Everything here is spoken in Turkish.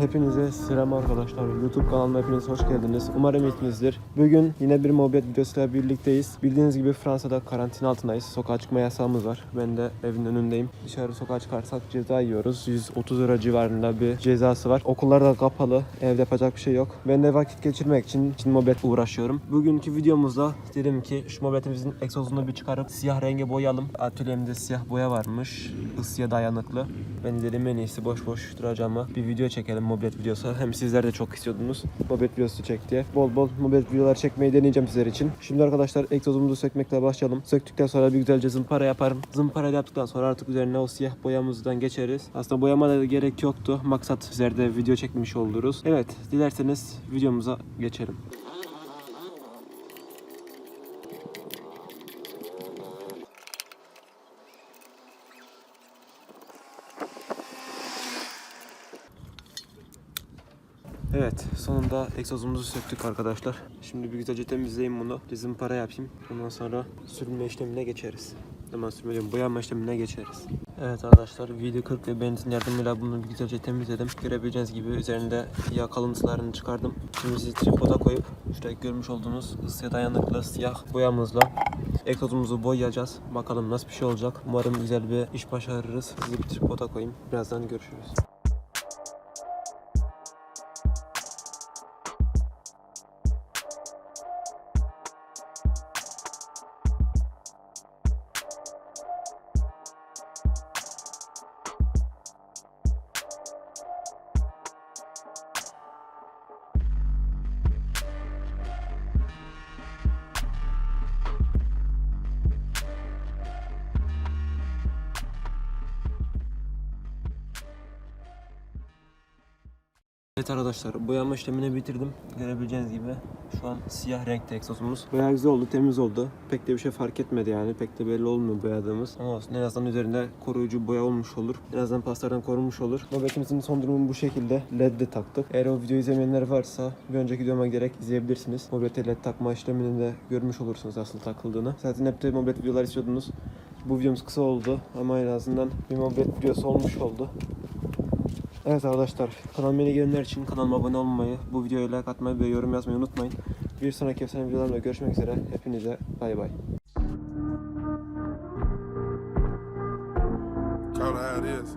Hepinize selam arkadaşlar. YouTube kanalıma hepiniz hoş geldiniz. Umarım iyisinizdir. Bugün yine bir mobil videosuyla birlikteyiz. Bildiğiniz gibi Fransa'da karantina altındayız. Sokağa çıkma yasağımız var. Ben de evin önündeyim. Dışarı sokağa çıkarsak ceza yiyoruz. 130 lira civarında bir cezası var. Okullar da kapalı. Evde yapacak bir şey yok. Ben de vakit geçirmek için Çin mobilet uğraşıyorum. Bugünkü videomuzda dedim ki şu mobiletimizin egzozunu bir çıkarıp siyah renge boyayalım. Atölyemde siyah boya varmış. Isıya dayanıklı. Ben dedim en iyisi boş boş duracağıma bir video çekelim mobilet videosu. Hem sizler de çok istiyordunuz mobilet videosu çek diye. Bol bol mobilet videolar çekmeyi deneyeceğim sizler için. Şimdi arkadaşlar egzozumuzu sökmekle başlayalım. Söktükten sonra bir güzelce zımpara yaparım. Zımpara yaptıktan sonra artık üzerine o siyah boyamızdan geçeriz. Aslında boyamada da gerek yoktu. Maksat sizlerde video çekmiş oluruz. Evet dilerseniz videomuza geçelim. Evet, sonunda egzozumuzu söktük arkadaşlar. Şimdi bir güzelce temizleyeyim bunu. Bizim para yapayım. Ondan sonra sürme işlemine geçeriz. Hemen sürme diyorum, boyama işlemine geçeriz. Evet arkadaşlar, video 40 ve benzin yardımıyla bunu bir güzelce temizledim. Görebileceğiniz gibi üzerinde yağ kalıntılarını çıkardım. Şimdi sizi tripoda koyup şurada görmüş olduğunuz ısıya dayanıklı siyah boyamızla egzozumuzu boyayacağız. Bakalım nasıl bir şey olacak. Umarım güzel bir iş başarırız. Sizi bir tripoda koyayım. Birazdan görüşürüz. Evet arkadaşlar boyama işlemini bitirdim. Görebileceğiniz gibi şu an siyah renkte egzozumuz. Bayağı güzel oldu, temiz oldu. Pek de bir şey fark etmedi yani. Pek de belli olmuyor boyadığımız. Ama olsun en azından üzerinde koruyucu boya olmuş olur. En azından paslardan korunmuş olur. Mobetimizin son durumu bu şekilde. LED de taktık. Eğer o videoyu izlemeyenler varsa bir önceki videoma gerek izleyebilirsiniz. Mobete LED takma işlemini de görmüş olursunuz asıl takıldığını. Zaten hep de mobet videolar istiyordunuz. Bu videomuz kısa oldu ama en azından bir mobet videosu olmuş oldu. Evet arkadaşlar kanalıma yeni gelenler için kanalıma abone olmayı, bu videoya like atmayı ve yorum yazmayı unutmayın. Bir sonraki efsane videolarımda görüşmek üzere. Hepinize bay bay. Call her it is.